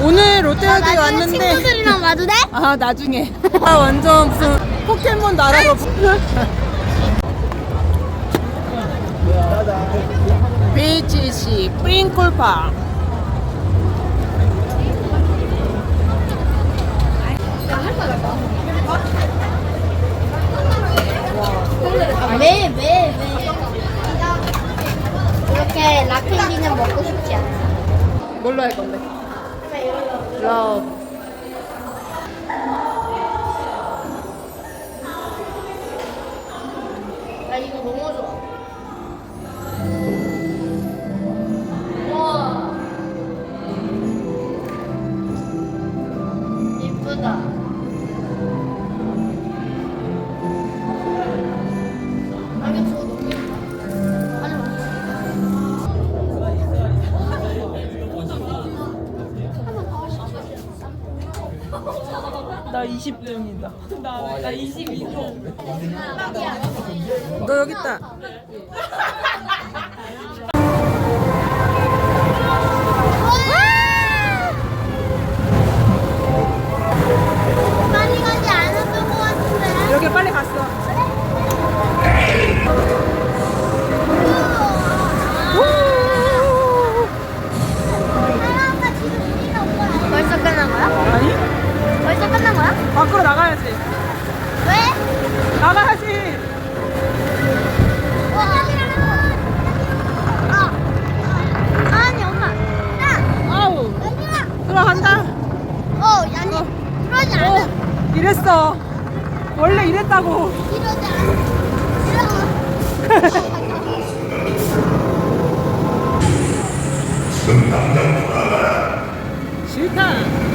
오늘 롯데월드에 왔는데 친구들이랑 와도 돼? 아 나중에 아 완전 무슨 포켓몬 나라가 BGC 프링콜파 왜, 왜, 왜? 이렇게 락캔디는 먹고 싶지 않아. 뭘로 할 건데? 러브 나 이거 너무 좋아. 우와. 이쁘다. 나 20등이다. 나, 나 22등 너 여기 있다 나가야지 왜? 나가야지 어. 아니 엄마. 야, 아우 얘들아. 들어간다 어, 그러지 않아. 어 이랬어 원래 이랬다고 이러지 않아. 이러. 싫다 간다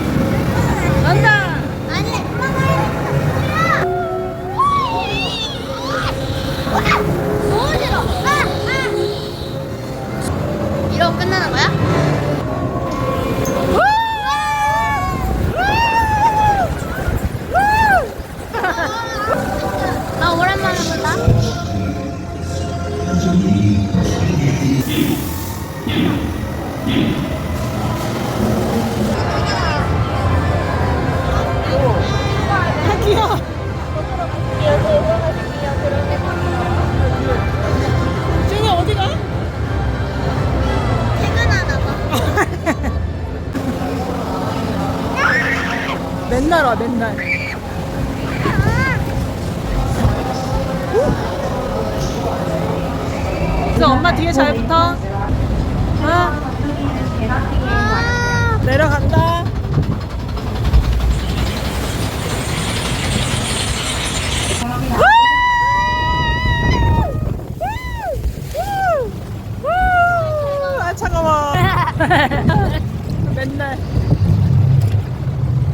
맨날 와 맨날. 그래서 엄마 뒤에 잘 붙어. 어? 내려간다 아 차가워 맨날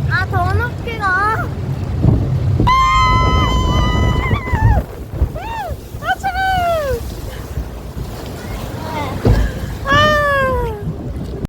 아, 더 높게 가.